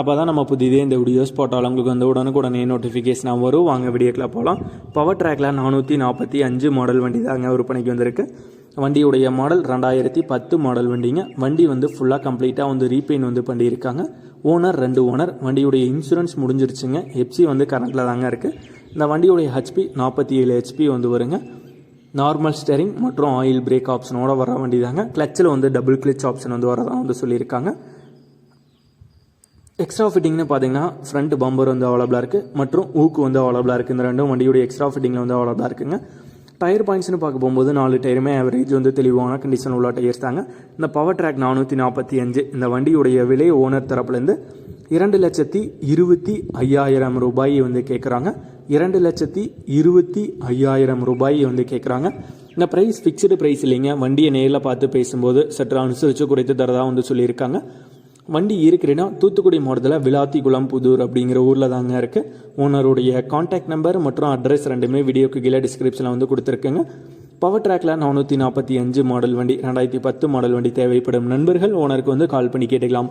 அப்போ தான் நம்ம புதிதே இந்த வீடியோஸ் போட்டாலும் உங்களுக்கு வந்து உடனுக்குடனே நோட்டிஃபிகேஷனாக வரும். வாங்க வீடியோக்கில் போகலாம் பவர் ட்ராக்கில் நானூற்றி நாற்பத்தி அஞ்சு மாடல் வண்டி தாங்க விற்பனைக்கு வந்திருக்கு. வண்டியுடைய மாடல் ரெண்டாயிரத்தி பத்து மாடல் வண்டிங்க. வண்டி வந்து ஃபுல்லாக கம்ப்ளீட்டாக வந்து ரீபெயின் வந்து பண்ணியிருக்காங்க. ஓனர் ரெண்டு ஓனர் வண்டியுடைய இன்சூரன்ஸ் முடிஞ்சிருச்சுங்க. ஹெப்சி வந்து கரண்ட்டில் தாங்க இருக்குது இந்த வண்டியுடைய ஹெச்பி நாற்பத்தி ஏழு ஹெச்பி வந்து வருங்க. நார்மல் ஸ்டேரிங் மற்றும் ஆயில் பிரேக் ஆப்ஷனோட வர வண்டி தாங்க. கிளச்சில் வந்து டபுள் கிளச் ஆப்ஷன் வந்து வரதான் வந்து சொல்லியிருக்காங்க. எக்ஸ்ட்ரா ஃபிட்டிங்னு பார்த்தீங்கன்னா ஃப்ரண்ட் பம்பர் வந்து அவைலபிளாக இருக்குது மற்றும் ஊக்கு வந்து அவைலபிளாக இருக்குது இந்த ரெண்டும் வண்டியுடைய எக்ஸ்ட்ரா ஃபிட்டிங்கில் வந்து அவைலபிளாக இருக்குங்க. டயர் பாயிண்ட்ஸ்னு பார்க்க போகும்போது நாலு டயருமே ஆவரேஜ் வந்து தெளிவான கண்டிஷன் உள்ள டயர்ஸ் தாங்க. இந்த பவர் ட்ராக் நானூற்றி நாற்பத்தி அஞ்சு இந்த வண்டியுடைய விலை ஓனர் தரப்புலேருந்து இரண்டு லட்சத்தி இருபத்தி ஐயாயிரம் ரூபாய் வந்து கேட்குறாங்க இரண்டு லட்சத்தி இருபத்தி ஐயாயிரம் ரூபாய் வந்து கேட்குறாங்க இந்த ப்ரைஸ் ஃபிக்ஸ்டு ப்ரைஸ் இல்லைங்க. வண்டியை நேரில் பார்த்து பேசும்போது சற்று அனுசரித்து குறைத்து தரதாக வந்து சொல்லியிருக்காங்க. வண்டி இருக்கிற இடம் தூத்துக்குடி மாவட்டத்தில் விளாத்திக்குளம் புதூர் அப்படிங்கிற ஊரில் தாங்க இருக்குது ஓனருடைய காண்டாக்ட் நம்பர் மற்றும் அட்ரஸ் ரெண்டுமே வீடியோக்கு கீழே டிஸ்கிரிப்ஷனில் வந்து கொடுத்துருக்குங்க. பவர் ட்ராக்ல நானூற்றி நாற்பத்தி அஞ்சு மாடல் வண்டி ரெண்டாயிரத்தி பத்து மாடல் வண்டி தேவைப்படும் நண்பர்கள் ஓனருக்கு வந்து கால் பண்ணி கேட்டுக்கலாம்.